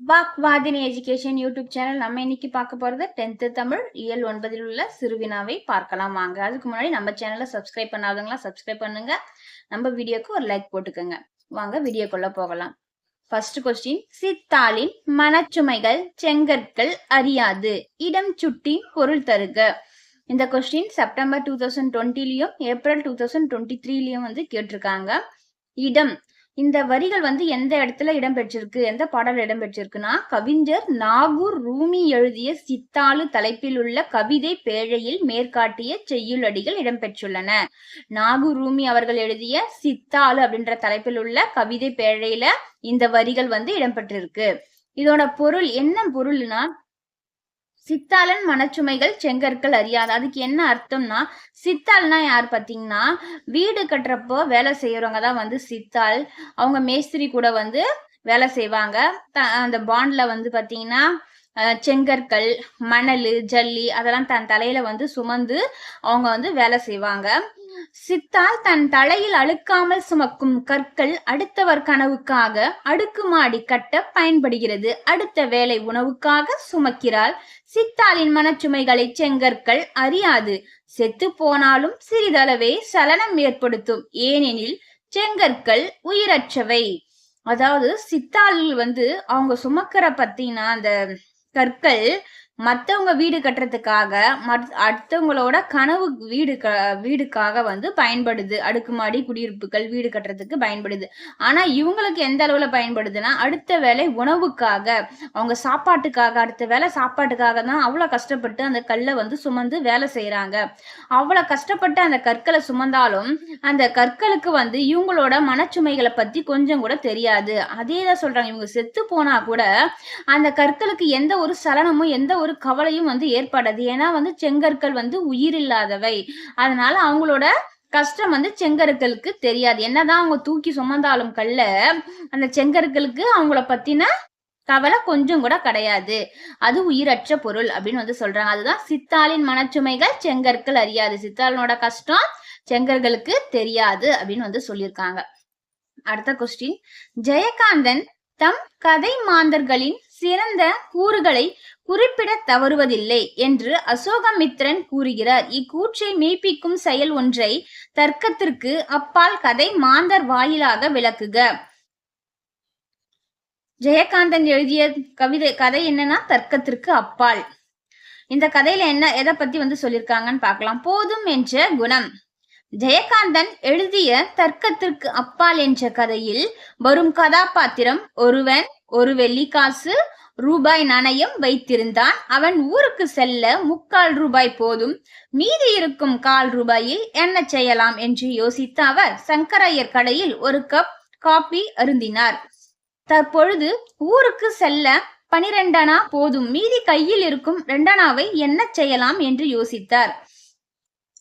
வாக்வாதினி education YouTube channel நம்ம இன்னைக்கு பார்க்க போறது டென்த்து தமிழ் இயல் ஒன்பதில் உள்ள சிறுவினாவை பார்க்கலாம் வாங்க. அதுக்கு முன்னாடி நம்ம சேனலை சப்ஸ்கிரைப் பண்ணாதவங்களா சப்ஸ்கிரைப் பண்ணுங்க. நம்ம வீடியோக்கு ஒரு லைக் போட்டுக்கோங்க. வாங்க வீடியோக்குள்ள போகலாம். ஃபர்ஸ்ட் கொஸ்டின் சித்தாளின் மனச்சுமைகள் செங்கற்கள் அறியாது. இடம் சுட்டி பொருள் தருக. இந்த கொஸ்டின் செப்டம்பர் டூ தௌசண்ட் டுவெண்ட்டிலையும் ஏப்ரல் டூ தௌசண்ட் டுவெண்ட்டி த்ரீலையும் வந்து கேட்டிருக்காங்க. இடம் இந்த வரிகள் வந்து எந்த இடத்துல இடம்பெற்றிருக்கு? எந்த பாடல் இடம்பெற்றிருக்குன்னா கவிஞர் நாகூர் ரூமி எழுதிய சித்தாளு தலைப்பில் உள்ள கவிதை பேழையில் மேற்காட்டிய செய்யுளடிகள் இடம்பெற்றுள்ளன. நாகூர் ரூமி அவர்கள் எழுதிய சித்தாளு அப்படின்ற தலைப்பில் உள்ள கவிதை பேழையில இந்த வரிகள் வந்து இடம்பெற்றிருக்கு. இதோட பொருள் என்ன பொருள்னா சித்தாளன் மனச்சுமைகள் செங்கற்கள் அறியாது. அதுக்கு என்ன அர்த்தம்னா சித்தாள்னா யார் பார்த்தீங்கன்னா வீடு கட்டுறப்போ வேலை செய்யறவங்க தான் வந்து சித்தாள். அவங்க மேஸ்திரி கூட வந்து வேலை செய்வாங்க. த- அந்த பாண்ட்ல வந்து பார்த்தீங்கன்னா செங்கற்கள் மணல் ஜல்லி அதெல்லாம் தன் தலையில வந்து சுமந்து அவங்க வந்து வேலை செய்வாங்க. சித்தால் தன் தலையில் அழுக்காமல் சுமக்கும் கற்கள் அடுத்தவர் கனவுக்காக அடுக்குமாடி கட்ட பயன்படுகிறது. அடுத்த வேலை உணவுக்காக சுமக்கிறாள். சித்தாளின் மனச்சுமைகளை செங்கற்கள் அறியாது. செத்து போனாலும் சிறிதளவே சலனம் ஏற்படுத்தும். ஏனெனில் செங்கற்கள் உயிரற்றவை. அதாவது சித்தாளில் வந்து அவங்க சுமக்கிற பத்தினா அந்த கற்கள் மற்றவங்க வீடு கட்டுறதுக்காக மத் அடுத்தவங்களோட கனவு வீடு க வீடுக்காக வந்து பயன்படுது. அடுக்குமாடி குடியிருப்புகள் வீடு கட்டுறதுக்கு பயன்படுது. ஆனா இவங்களுக்கு எந்த அளவுல பயன்படுதுன்னா அடுத்த வேலை உணவுக்காக அவங்க சாப்பாட்டுக்காக அடுத்த வேலை சாப்பாட்டுக்காக தான் அவ்வளோ கஷ்டப்பட்டு அந்த கல்லை வந்து சுமந்து வேலை செய்கிறாங்க அவ்வளோ கஷ்டப்பட்டு அந்த கற்களை சுமந்தாலும் அந்த கற்களுக்கு வந்து இவங்களோட மனச்சுமைகளை பற்றி கொஞ்சம் கூட தெரியாது. அதே தான் சொல்கிறாங்க இவங்க செத்து போனா கூட அந்த கற்களுக்கு எந்த ஒரு சலனமும் எந்த ஒரு கவலையும் வந்து ஏற்படாது. ஏன்னா வந்து செங்கற்கள் வந்து உயிரில்லாதவை. அதனால அவங்களோட கஷ்டம் வந்து செங்கற்களுக்கு தெரியாது. என்னதான் அவங்க தூக்கி சுமந்தாலும் கல்ல அந்த செங்கற்களுக்கு அவங்கள பத்தின கவலை கொஞ்சம் கூட கிடையாது. அது உயிரற்ற பொருள் அப்படின்னு வந்து சொல்றாங்க. அதுதான் சித்தாளின் மனச்சுமைகள் செங்கற்கள் அறியாது. சித்தாளனோட கஷ்டம் செங்கர்களுக்கு தெரியாது அப்படின்னு வந்து சொல்லியிருக்காங்க. அடுத்த கொஸ்டின் ஜெயகாந்தன் தம் கதை மாந்தர்களின் சிறந்த கூறுகளை குறிப்பிட தவறுவதில்லை என்று அசோகமித்ரன் கூறுகிறார். இக்கூற்றை மெய்ப்பிக்கும் செயல் ஒன்றை தர்க்கத்திற்கு அப்பால் கதை மாந்தர் வாயிலாக விளக்குக. ஜெயகாந்தன் எழுதிய கவிதை கதை என்னன்னா தர்க்கத்திற்கு அப்பால். இந்த கதையில என்ன எதை பத்தி வந்து சொல்லியிருக்காங்கன்னு பார்க்கலாம். போதும் என்ற குணம். ஜெயகாந்தன் எழுதிய தர்க்கத்திற்கு அப்பால் என்ற கதையில் வரும் கதாபாத்திரம் ஒருவன் ஒரு வெள்ளிக்காசு ரூபாய் நாணயம் வைத்திருந்தான். அவன் ஊருக்கு செல்ல முக்கால் ரூபாய் போதும். மீதி இருக்கும் கால் ரூபாயில் என்ன செய்யலாம் என்று யோசித்த அவர் சங்கரையர் கடையில் ஒரு கப் காபி அருந்தினார். தற்பொழுது ஊருக்கு செல்ல பனிரெண்டனா போதும். மீதி கையில் இருக்கும் ரெண்டனாவை என்ன செய்யலாம் என்று யோசித்தார்.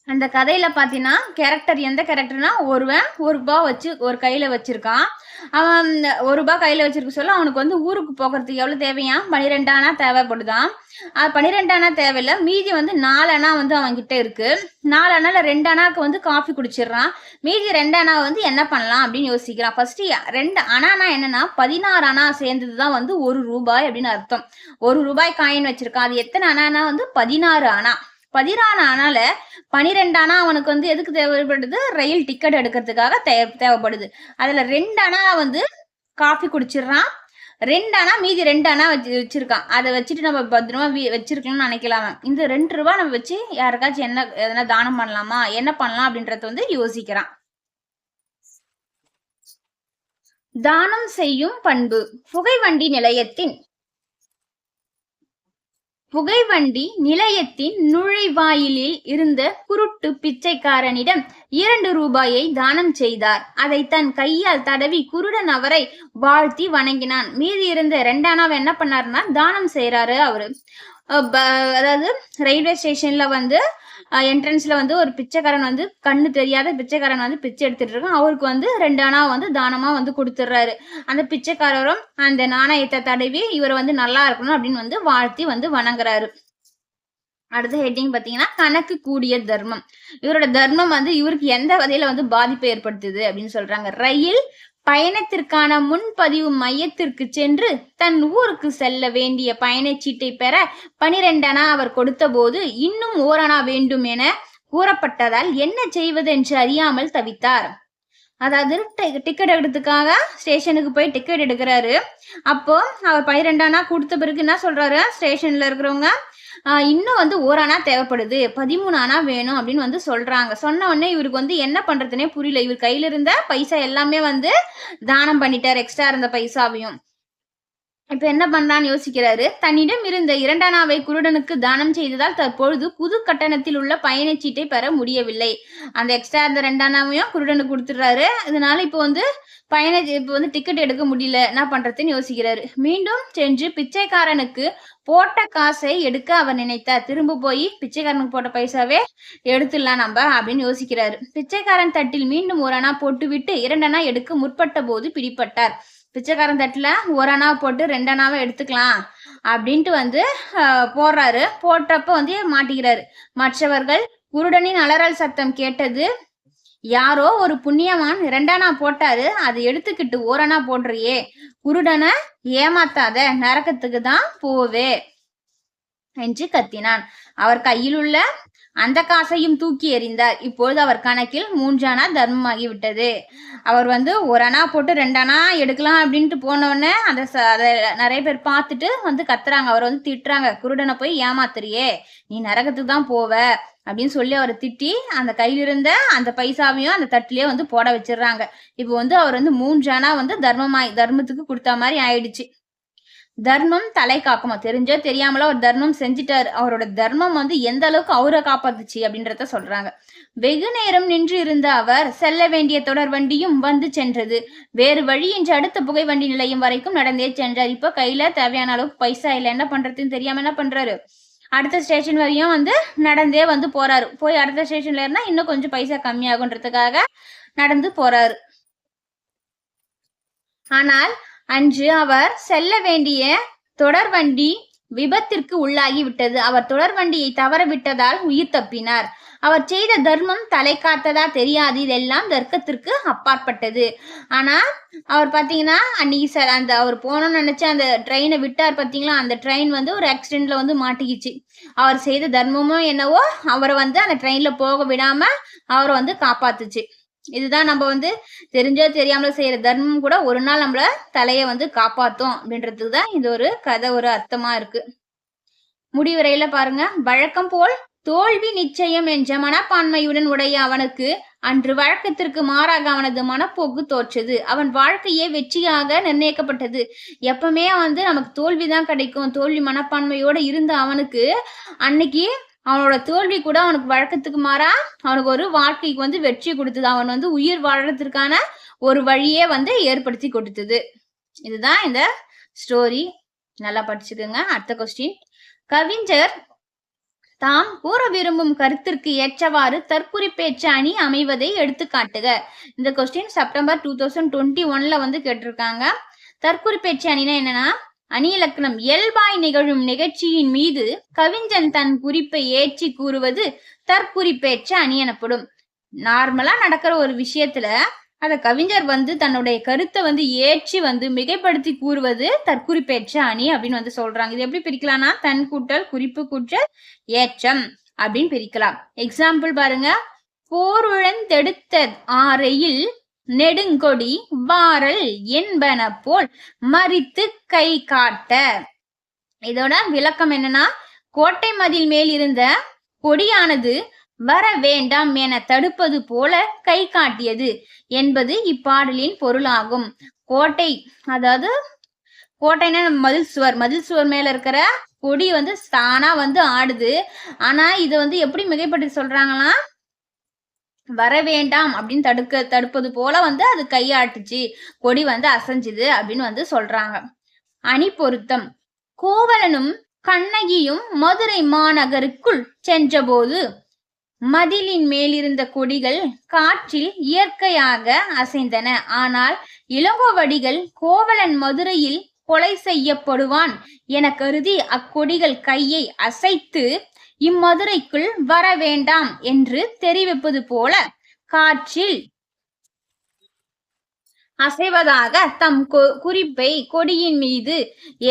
அந்த கதையில பாத்தீங்கன்னா கேரக்டர் எந்த கேரக்டர்னா ஒருவன் ஒரு ரூபா வச்சு ஒரு கையில வச்சிருக்கான். அவன் ஒரு ரூபா கையில வச்சிருக்க சொல்ல அவனுக்கு வந்து ஊருக்கு போகிறதுக்கு எவ்வளவு தேவையா? பனிரெண்டானா தேவைப்படுதான். அது பனிரெண்டானா தேவையில்ல. மீதி வந்து நாலனா வந்து அவன் கிட்ட இருக்கு. நாலு ரெண்டு அணாக்கு வந்து காஃபி குடிச்சிடுறான். மீதி ரெண்டு அணா வந்து என்ன பண்ணலாம் அப்படின்னு யோசிக்கிறான். ஃபர்ஸ்ட் ரெண்டு அணானா என்னன்னா பதினாறு அணா சேர்ந்தது தான் வந்து ஒரு ரூபாய் அப்படின்னு அர்த்தம். ஒரு ரூபாய் காயின் வச்சிருக்கான். அது எத்தனை அணானா வந்து பதினாறு அணா. பதினாறு அணால பனிரெண்டு அவனுக்கு வந்து எதுக்கு தேவைப்படுது? ரயில் டிக்கெட் எடுக்கிறதுக்காக தே தேவைப்படுது. அதுல ரெண்டானா வந்து காஃபி குடிச்சிடுறான். ரெண்டு அணா மீதி ரெண்டு அணா வச்சு வச்சிருக்கான். அதை வச்சுட்டு நம்ம பத்திரமா வீ வச்சிருக்கணும்னு நினைக்கலாம் இந்த ரெண்டு ரூபா நம்ம வச்சு யாருக்காச்சும் என்ன எதனா தானம் பண்ணலாமா? என்ன பண்ணலாம் அப்படின்றத வந்து யோசிக்கிறான். தானம் செய்யும் பண்பு. புகை வண்டி நிலையத்தின் புகைவண்டி நிலையத்தின் நுழைவாயிலில் இருந்த குருட்டு பிச்சைக்காரனிடம் இரண்டு ரூபாயை தானம் செய்தார். அதை தன் கையால் தடவி குருடன் அவரை வாழ்த்தி வணங்கினான். மீதி இருந்த ரெண்டானாவை என்ன பண்ணாருன்னா தானம் செய்யறாரு அவரு. அதாவது ரயில்வே ஸ்டேஷன்ல வந்து என்ட்ரன்ஸ்ல வந்து ஒரு பிச்சைக்காரன் வந்து கண்ணு தெரியாத பிச்சைக்காரன் வந்து பிச்சை எடுத்துட்டு இருக்கான். அவருக்கு வந்து ரெண்டு அணா வந்து தானமா வந்து கொடுத்துட்றாரு. அந்த பிச்சைக்காரரும் அந்த நாணயத்தை தடவி இவரை வந்து நல்லா இருக்கணும் அப்படின்னு வந்து வாழ்த்தி வந்து வணங்குறாரு. அடுத்த ஹெட்டிங் பாத்தீங்கன்னா கணக்கு கூடிய தர்மம். இவரோட தர்மம் வந்து இவருக்கு எந்த வகையில வந்து பாதிப்பை ஏற்படுத்துது அப்படின்னு சொல்றாங்க. ரயில் பயணத்திற்கான முன்பதிவு மையத்திற்கு சென்று தன் ஊருக்கு செல்ல வேண்டிய பயணச்சீட்டை பெற பனிரெண்டனா அவர் கொடுத்தபோது இன்னும் ஓரணா வேண்டும் என கூறப்பட்டதால் என்ன செய்வது என்று அறியாமல் தவித்தார். அதாவது டிக்கெட் எடுக்கிறதுக்காக ஸ்டேஷனுக்கு போய் டிக்கெட் எடுக்கிறாரு. அப்போ அவர் பனிரெண்டானா கொடுத்த பிறகு என்ன சொல்றாரு? ஸ்டேஷன்ல இருக்கிறவங்க இன்னும் வந்து ஓரானா தேவைப்படுது. பதிமூணு ஆனா வேணும் அப்படின்னு வந்து சொல்றாங்க. சொன்ன உடனே இவருக்கு வந்து என்ன பண்றதுனே புரியல. இவர் கையில இருந்த பைசா எல்லாமே வந்து தானம் பண்ணிட்டார். எக்ஸ்ட்ரா இருந்த பைசாவையும். இப்ப என்ன பண்றான்னு யோசிக்கிறாரு? தன்னிடம் இருந்த இரண்டானாவை குருடனுக்கு தானம் செய்ததால் தற்பொழுது புது கட்டணத்தில் உள்ள பயணச்சீட்டை பெற முடியவில்லை. அந்த எக்ஸ்ட்ரா இருந்த ரெண்டானாவையும் குருடனுக்கு கொடுத்துடுறாரு. இதனால இப்போ வந்து பயண இப்போ வந்து டிக்கெட் எடுக்க முடியல. என்ன பண்றதுன்னு யோசிக்கிறாரு. மீண்டும் சென்று பிச்சைக்காரனுக்கு போட்ட காசை எடுக்க அவர் நினைத்தார். திரும்ப போய் பிச்சைக்காரனுக்கு போட்ட பைசாவே எடுத்துடலாம் நம்ம அப்படின்னு யோசிக்கிறாரு. பிச்சைக்காரன் தட்டில் மீண்டும் ஒரு அணா போட்டுவிட்டு இரண்டனா எடுக்க முற்பட்ட போது பிடிப்பட்டார் பிச்சைக்காரன் தட்டில் ஒரு அணா போட்டு ரெண்டு அணாவை எடுத்துக்கலாம் அப்படின்ட்டு வந்து போடுறாரு. போட்டப்ப வந்து மாட்டிக்கிறாரு. மற்றவர்கள் குருடனின் அலறல் சத்தம் கேட்டது யாரோ ஒரு புண்ணியவான் இரண்டானா போட்டாரு அதை எடுத்துக்கிட்டு ஓரணா போடுறியே. குருடனை ஏமாத்தாத நரக்கத்துக்கு தான் போவே. என்று கத்தினான். அவர் கையில் உள்ள அந்த காசையும் தூக்கி எறிந்தார். இப்பொழுது அவர் கணக்கில் மூன்றானா தர்மமாகி விட்டது அவர் வந்து ஒரு அணா போட்டு ரெண்டு எடுக்கலாம் அப்படின்ட்டு போனோடனே அந்த ச- அதை நிறைய பேர் பார்த்துட்டு வந்து கத்துறாங்க. அவர் வந்து திட்டுறாங்க. குருடனை போய் ஏமாத்துறியே. நீ நரகத்துக்கு தான் போவ அப்படின்னு சொல்லி அவரை திட்டி அந்த கையிலிருந்த அந்த பைசாவையும் அந்த தட்டிலேயே வந்து போட வச்சிடுறாங்க. இப்போ வந்து அவர் வந்து மூன்றானா வந்து தர்மமாய் தர்மத்துக்கு கொடுத்த மாதிரி ஆயிடுச்சு. தர்மம் தலை காக்குமா. தெரிஞ்சோ தெரியாமலோ அவர் தர்மம் செஞ்சிட்டாரு. அவரோட தர்மம் வந்து எந்த அளவுக்கு அவரை காப்பாத்துச்சு அப்படின்றத சொல்றாங்க. வெகு நேரம் நின்று இருந்த அவர் செல்ல வேண்டிய தொடர் வண்டியும் வந்து சென்றது. வேறு வழி என்று அடுத்த புகை வண்டி நிலையம் வரைக்கும் நடந்தே சென்றார். இப்போ கையில தேவையான அளவுக்கு பைசா இல்லை. என்ன பண்றதுன்னு தெரியாம என்ன பண்றாரு? அடுத்த ஸ்டேஷன் வரையும் வந்து நடந்தே வந்து போறாரு. போய் அடுத்த ஸ்டேஷன்ல இருந்தா இன்னும் கொஞ்சம் பைசா கம்மியாகுன்றதுக்காக நடந்து போறாரு. ஆனால் அன்று அவர் செல்ல வேண்டிய தொடர்வண்டி விபத்திற்கு உள்ளாகி விட்டது. அவர் தொடர்வண்டியை தவற விட்டதால் உயிர் தப்பினார். அவர் செய்த தர்மம் தலை காத்ததா தெரியாது. இதெல்லாம் தர்க்கத்திற்கு அப்பாற்பட்டது. ஆனா அவர் பாத்தீங்கன்னா அன்னைக்கு சார் அந்த அவர் போனோம்னு நினைச்சு அந்த ட்ரெயினை விட்டார் பாத்தீங்களா அந்த ட்ரெயின் வந்து ஒரு ஆக்சிடென்ட்ல வந்து மாட்டிக்கிச்சு. அவர் செய்த தர்மமும் என்னவோ அவரை வந்து அந்த ட்ரெயின்ல போக விடாம அவரை வந்து காப்பாத்துச்சு. இதுதான் நம்ம வந்து தெரிஞ்சோ தெரியாமல செய்யற தர்மம் கூட ஒரு நாள் நம்மள தலைய வந்து காப்பாத்தும் அப்படின்றதுக்கு தான் இது ஒரு கதை ஒரு அர்த்தமா இருக்கு. முடிவுரையில பாருங்க. வழக்கம் போல் தோல்வி நிச்சயம் என்ற மனப்பான்மையுடன் உடைய அவனுக்கு அன்று வழக்கத்திற்கு மாறாக அவனது மனப்போக்கு தோற்றது. அவன் வாழ்க்கையே வெற்றியாக நிர்ணயிக்கப்பட்டது. எப்பவுமே வந்து நமக்கு தோல்விதான் கிடைக்கும். தோல்வி மனப்பான்மையோட இருந்த அவனுக்கு அன்னைக்கு அவனோட தோல்வி கூட அவனுக்கு வழக்கத்துக்கு மாறா. அவனுக்கு ஒரு வாழ்க்கைக்கு வந்து வெற்றி கொடுத்தது. அவன் வந்து உயிர் வாழறதுக்கான ஒரு வழியே வந்து ஏற்படுத்தி கொடுத்தது. இதுதான் இந்த ஸ்டோரி நல்லா படிச்சுக்கோங்க. அடுத்த கொஸ்டின் கவிஞர் தாம் கூற விரும்பும் கருத்திற்கு ஏற்றவாறு தற்குறி பேச்சு அணி அமைவதை எடுத்து காட்டுக இந்த question September two thousand twenty ஒன்ல வந்து கேட்டிருக்காங்க. தற்குறி பேச்சு அணினா என்னன்னா அணிலக்கணம் இயல்பாய் நிகழும் நிகழ்ச்சியின் மீது கவிஞன் தன் குறிப்பை ஏற்றி கூறுவது தற்குறிப்பேற்ற அணி எனப்படும். நார்மலா நடக்கிற ஒரு விஷயத்துல அத கவிஞர் வந்து தன்னுடைய கருத்தை வந்து ஏற்றி வந்து மிகைப்படுத்தி கூறுவது தற்குறிப்பேற்ற அணி அப்படின்னு வந்து சொல்றாங்க. இது எப்படி பிரிக்கலாம்னா தன் கூட்டல் குறிப்பு கூட்டல் ஏற்றம் அப்படின்னு பிரிக்கலாம். எக்ஸாம்பிள் பாருங்க. போருழந்தெடுத்த ஆறையில் நெடுங்கொடி வாரல் என்பன போல் மறித்து கை காட்ட. இதோட விளக்கம் என்னன்னா கோட்டை மதில் மேல் இருந்த கொடியானது வர வேண்டாம் என தடுப்பது போல கை காட்டியது என்பது இப்பாடலின் பொருளாகும். கோட்டை அதாவது கோட்டைன்னா மதில் சுவர் மதில் சுவர் மேல இருக்கிற கொடி வந்து தானா வந்து ஆடுது. ஆனா இது வந்து எப்படி மிகைப்படுத்தி சொல்றாங்கன்னா வர வேண்டாம் அப்படின்னு தடுக்க தடுப்பது போல வந்து அது கையாட்டுச்சு. கொடி வந்து அசைஞ்சுது அப்படின்னு வந்து சொல்றாங்க. அணி பொருத்தம். கோவலனும் கண்ணகியும் மதுரை மாநகருக்குள் சென்றபோது மதிலின் மேலிருந்த கொடிகள் காற்றில் இயற்கையாக அசைந்தன. ஆனால் இளங்கோவடிகள் கோவலன் மதுரையில் கொலை செய்யப்படுவான் என கருதி அக்கொடிகள் கையை அசைத்து இம்மதுரைக்குள் வர வேண்டாம் என்று தெரிவிப்பது போல காற்றில் அசைவதாக தம் குறிப்பை கொடியின் மீது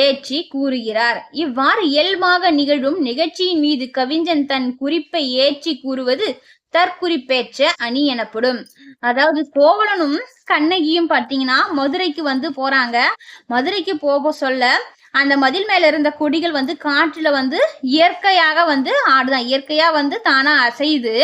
ஏற்றி கூறுகிறார். இவ்வாறு இயல்பாக நிகழும் நிகழ்ச்சியின் மீது கவிஞன் தன் குறிப்பை ஏற்றி கூறுவது தற்குறிப்பேற்ற அணி எனப்படும். அதாவது கோவலனும் கண்ணகியும் பாத்தீங்கன்னா மதுரைக்கு வந்து போறாங்க. மதுரைக்கு போக சொல்ல அந்த மதில் மேல இருந்த கொடிகள் வந்து காற்றுல வந்து இயற்கையாக வந்து ஆடுதான். இயற்கையா வந்து தானா அசையுது.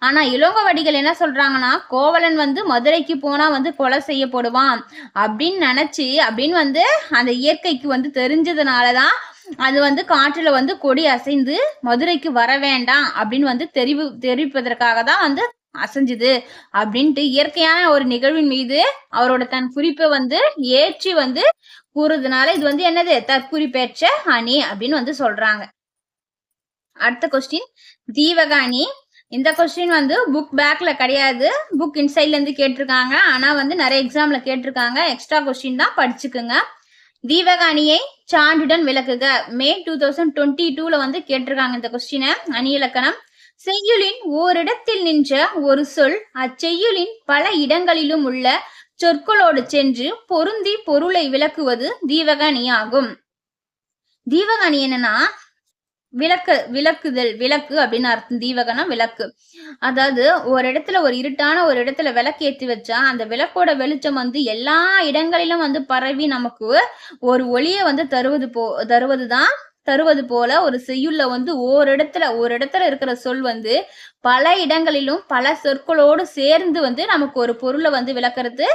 ஆனா இளங்கவடிகள் என்ன சொல்றாங்கன்னா கோவலன் வந்து மதுரைக்கு போனா வந்து கொலை செய்யப்படுவான் அப்படின்னு நினைச்சு அப்படின்னு வந்து அந்த இயற்கைக்கு வந்து தெரிஞ்சதுனாலதான் அது வந்து காற்றுல வந்து கொடி அசைந்து மதுரைக்கு வர வேண்டாம் அப்படின்னு வந்து தெரிவு தெரிவிப்பதற்காக தான் வந்து அசைஞ்சுது அப்படின்ட்டு இயற்கையான ஒரு நிகழ்வின் மீது அவரோட தன் குறிப்பை வந்து ஏற்றி வந்து கூறுறதுனால இது வந்து என்னது? தற்குறிப்பேற்ற அணி அப்படின்னு வந்து சொல்றாங்க. அடுத்த கொஸ்டின் தீவக அணி. இந்த கொஸ்டின் வந்து புக் பேக்ல கிடையாது. புக் இன்சைட்ல இருந்து கேட்டிருக்காங்க. ஆனா வந்து நிறைய எக்ஸாம்ல கேட்டிருக்காங்க. எக்ஸ்ட்ரா கொஸ்டின் தான் படிச்சுக்குங்க. தீவக அணியை சான்றுடன் விளக்குக. மே டூ தௌசண்ட் டுவெண்ட்டி டூல வந்து கேட்டிருக்காங்க இந்த கொஸ்டினை அணி இலக்கணம். செய்யுளின் ஓரிடத்தில் நின்ற ஒரு சொல் அச்செய்யுளின் பல இடங்களிலும் உள்ள சொற்களோடு சென்று பொருந்தி பொருளை விளக்குவது தீவகணியாகும் தீவகணி அணி என்னன்னா விளக்கு விளக்குதல் விளக்கு அப்படின்னு அர்த்தம். தீவகனா விளக்கு. அதாவது ஒரு இடத்துல ஒரு இருட்டான ஒரு இடத்துல விளக்கு ஏற்றி வச்சா அந்த விளக்கோட வெளிச்சம் வந்து எல்லா இடங்களிலும் வந்து பரவி நமக்கு ஒரு ஒளியை வந்து தருவது போ தருவதுதான் தருவது போல ஒரு செய்யுள்ள வந்து ஓரிடத்துல ஒரு இடத்துல இருக்கிற சொல் வந்து பல இடங்களிலும் பல சொற்களோடு சேர்ந்து வந்து நமக்கு ஒரு பொருளை வந்து விளக்குறது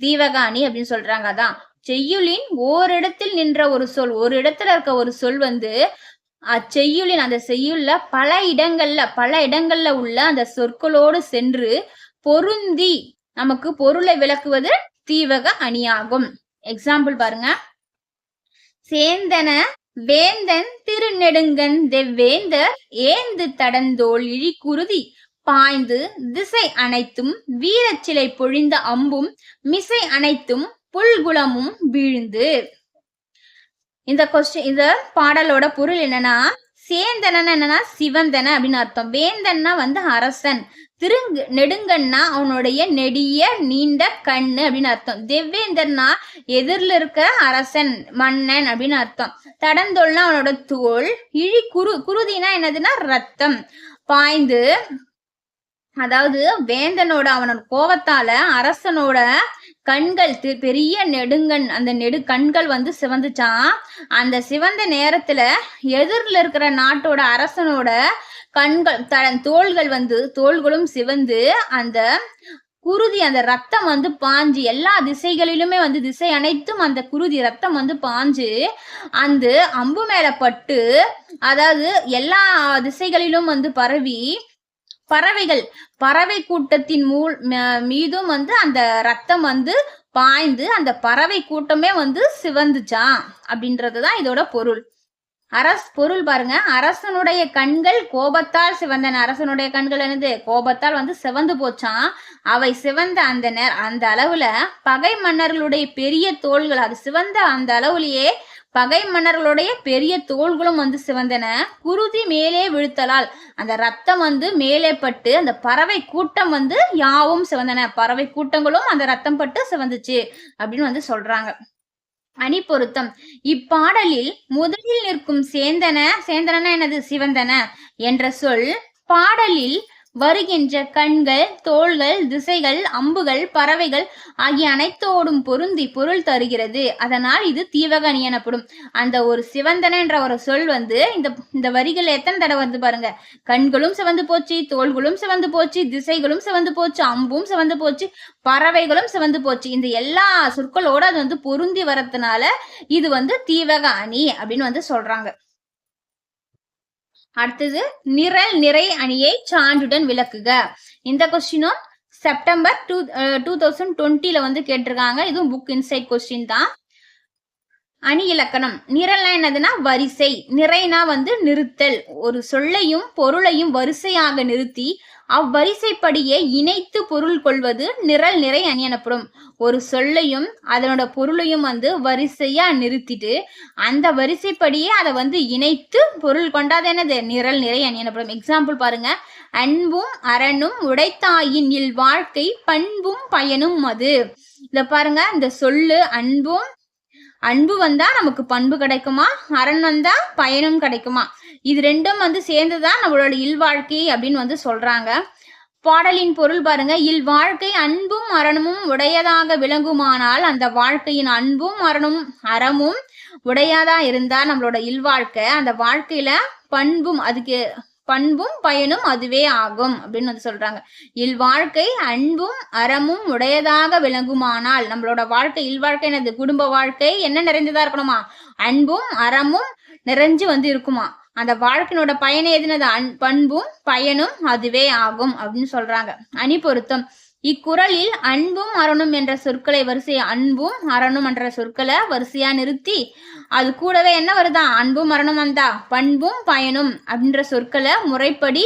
தீவகாணி அப்படின்னு சொல்றாங்க. அதான். செய்யுளின் ஓரிடத்தில் நின்ற ஒரு சொல் ஒரு இடத்துல இருக்க ஒரு சொல் வந்து அச்செய்யுளின் அந்த செய்யுள்ள பல இடங்கள்ல பல இடங்கள்ல உள்ள அந்த சொற்களோடு சென்று பொருந்தி நமக்கு பொருளை விளக்குவது தீவக அணியாகும். எக்ஸாம்பிள் பாருங்க. சேந்தன வேந்தன் திருநெடுங்கன் தெவ்வேந்தர் ஏந்து தடந்தோள் இழிக்குருதி பாய்ந்து திசை அனைத்தும் வீரச்சிலை பொழிந்த அம்பும் மிசை அனைத்தும் புல்குளமும் வீழ்ந்து. இந்த கொஸ்டின் இந்த பாடலோட பொருள் என்னன்னா சேந்தனன் என்னன்னா சிவந்தன அப்படின்னு அர்த்தம். வேந்தன்னா வந்து அரசன். திருங்கு நெடுங்கன்னா அவனுடைய நெடிய நீண்ட கண்ணு அப்படின்னு அர்த்தம். திவ்வேந்தர்னா எதிரில் இருக்க அரசன் மன்னன் அப்படின்னு அர்த்தம். தடந்தோல்னா அவனோட தோல் இழி குரு குருதினா என்னதுன்னா ரத்தம். பாய்ந்து அதாவது வேந்தனோட அவனோட கோபத்தால அரசனோட கண்கள் பெரிய நெடுங்கண் அந்த நெடு கண்கள் வந்து சிவந்துச்சான் அந்த சிவந்த நேரத்துல எதிரில் இருக்கிற நாட்டோட அரசனோட கண்கள் தன் தோள்கள் வந்து தோள்களும் சிவந்து அந்த குருதி அந்த ரத்தம் வந்து பாஞ்சு எல்லா திசைகளிலுமே வந்து திசை அனைத்தும் அந்த குருதி ரத்தம் வந்து பாஞ்சு அந்த அம்பு மேல பட்டு அதாவது எல்லா திசைகளிலும் வந்து பரவி பறவைகள் பறவை கூட்டத்தின் மூல் மீதும் வந்து அந்த ரத்தம் வந்து பாய்ந்து அந்த பறவை கூட்டமே வந்து சிவந்துச்சான் அப்படின்றதுதான் இதோட பொருள். அரஸ் பொருள் பாருங்க. அரசனுடைய கண்கள் கோபத்தால் சிவந்தன. அரசனுடைய கண்கள் என்னது? கோபத்தால் வந்து சிவந்து போச்சான் அவை சிவந்த அந்த நேர் அந்த அளவுல பகை மன்னர்களுடைய பெரிய தோள்கள் அது சிவந்த அந்த அளவுலயே பகை மன்னர்களுடைய பெரிய தோள்களும் வந்து சிவந்தன. குருதி மேலே விழுத்தலால் அந்த ரத்தம் வந்து மேலே பட்டு அந்த பறவை கூட்டம் வந்து யாவும் சிவந்தன. பறவை கூட்டங்களும் அந்த ரத்தம் பட்டு சிவந்துச்சு அப்படின்னு வந்து சொல்றாங்க. அணி பொருத்தம். இப்பாடலில் முதலில் நிற்கும் சேந்தன சேந்தன எனது சிவந்தன என்ற சொல் பாடலில் வருகின்ற கண்கள் தோள்கள் திசைகள் அம்புகள் பறவைகள் ஆகிய அனைத்தோடும் பொருந்தி பொருள் தருகிறது. அதனால் இது தீவகனி எனப்படும். அந்த ஒரு சிவந்தன என்ற ஒரு சொல் வந்து இந்த இந்த வரிகள் எத்தனை தடவை வந்து பாருங்க. கண்களும் சிவந்து போச்சு தோள்களும் சிவந்து போச்சு திசைகளும் சிவந்து போச்சு அம்பும் சிவந்து போச்சு பறவைகளும் சிவந்து போச்சு. இந்த எல்லா சொற்களோட அது வந்து பொருந்தி வரதுனால இது வந்து தீவக அணி அப்படின்னு வந்து சொல்றாங்க. அடுத்தது நிரல் நிறை அணியை சான்றுடன் விளக்குக. இந்த கொஸ்டினும் செப்டம்பர் டூ டூ தௌசண்ட் டுவெண்ட்டில வந்து கேட்டிருக்காங்க. இதுவும் புக் இன்சைட் கொஸ்டின் தான். அணி இலக்கணம். நிரல்னா என்னதுன்னா வரிசை. நிறைனா வந்து நிறுத்தல். ஒரு சொல்லையும் பொருளையும் வரிசையாக நிறுத்தி அவ்வரிசைப்படியே இணைத்து பொருள் கொள்வது நிரல் நிறை அணி எனப்படும். ஒரு சொல்லையும் அதனோட பொருளையும் வந்து வரிசையா நிறுத்திட்டு அந்த வரிசைப்படியே அதை வந்து இணைத்து பொருள் கொண்டாது என்னது? நிரல் நிறை அணி எனப்படும். எக்ஸாம்பிள் பாருங்க. அன்பும் அரணும் உடைத்தாயின் இல் வாழ்க்கை பண்பும் பயனும் அது. இத பாருங்க. இந்த சொல்லு அன்பும் அன்பு வந்தா நமக்கு பண்பு கிடைக்குமா? அரண் வந்தா பயனும் கிடைக்குமா? இது ரெண்டும் வந்து சேர்ந்துதான் நம்மளோட இல்வாழ்க்கை அப்படின்னு வந்து சொல்றாங்க. பாடலின் பொருள் பாருங்க. இல் வாழ்க்கை அன்பும் அறனும் உடையதாக விளங்குமானால் அந்த வாழ்க்கையின் அன்பும் அறனும் அறமும் உடையாதா இருந்தா நம்மளோட இல்வாழ்க்கை அந்த வாழ்க்கையில பண்பும் அதுக்கு பண்பும் பயனும் அதுவே ஆகும் அப்படின்னு வந்து சொல்றாங்க. இல் வாழ்க்கை அன்பும் அறமும் உடையதாக விளங்குமானால் நம்மளோட வாழ்க்கை இல்வாழ்க்கை என்னது? குடும்ப வாழ்க்கை. என்ன நிறைஞ்சதா இருக்கணுமா? அன்பும் அறமும் நிறைஞ்சு வந்து இருக்குமா? அந்த வாழ்க்கையினோட பயனே எதுனது அன் பண்பும் பயனும் அதுவே ஆகும் அப்படின்னு சொல்றாங்க. அணி பொருத்தம். இக்குறளில் அன்பும் அரணும் என்ற சொற்களை வரிசை அன்பும் அரணும் என்ற சொற்களை வரிசையா நிறுத்தி அது கூடவே என்ன வருதா? அன்பும் மரணம் வந்தா பண்பும் பயனும் அப்படின்ற சொற்களை முறைப்படி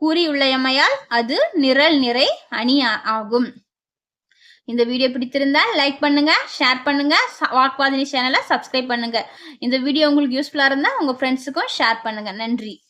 கூறியுள்ளமையால் அது நிரல் நிறை அணி ஆகும். இந்த வீடியோ பிடித்திருந்தா லைக் பண்ணுங்க ஷேர் பண்ணுங்க ச- வாக்வாதினி சேனலை சப்ஸ்கிரைப் பண்ணுங்க. இந்த வீடியோ உங்களுக்கு யூஸ்ஃபுல்லா இருந்தா உங்க ஃப்ரெண்ட்ஸுக்கும் ஷேர் பண்ணுங்க. நன்றி.